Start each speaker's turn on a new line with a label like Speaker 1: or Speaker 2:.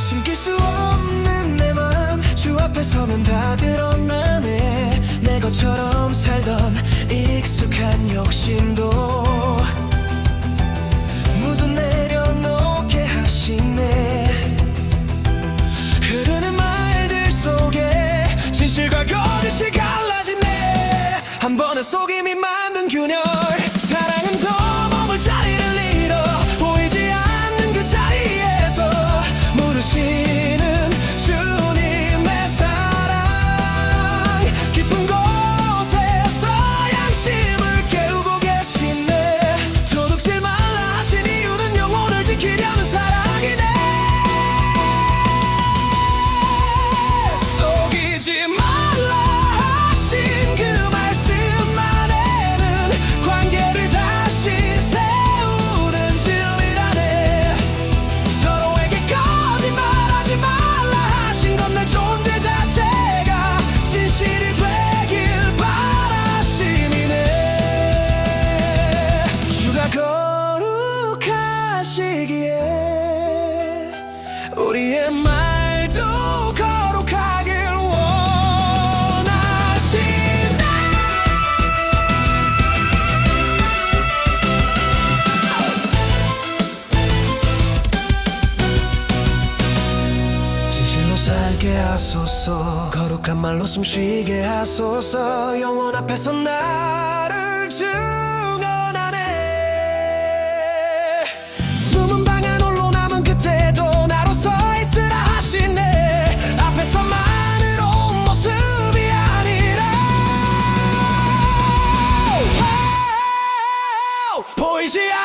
Speaker 1: 숨길 수 없는 내 맘 주 앞에 서면 다 드러나네. 내 것처럼 살던 익숙한 욕심도 모두 내려놓게 하시네. 흐르는 말들 속에 진실과 거짓이 갈라지네. 한 번의 속임이 만든 균열. 우리의 말도 거룩하길 원하신다. 진실로 살게 하소서. 거룩한 말로 숨쉬게 하소서. 영원 앞에서 나를 주님으로 easy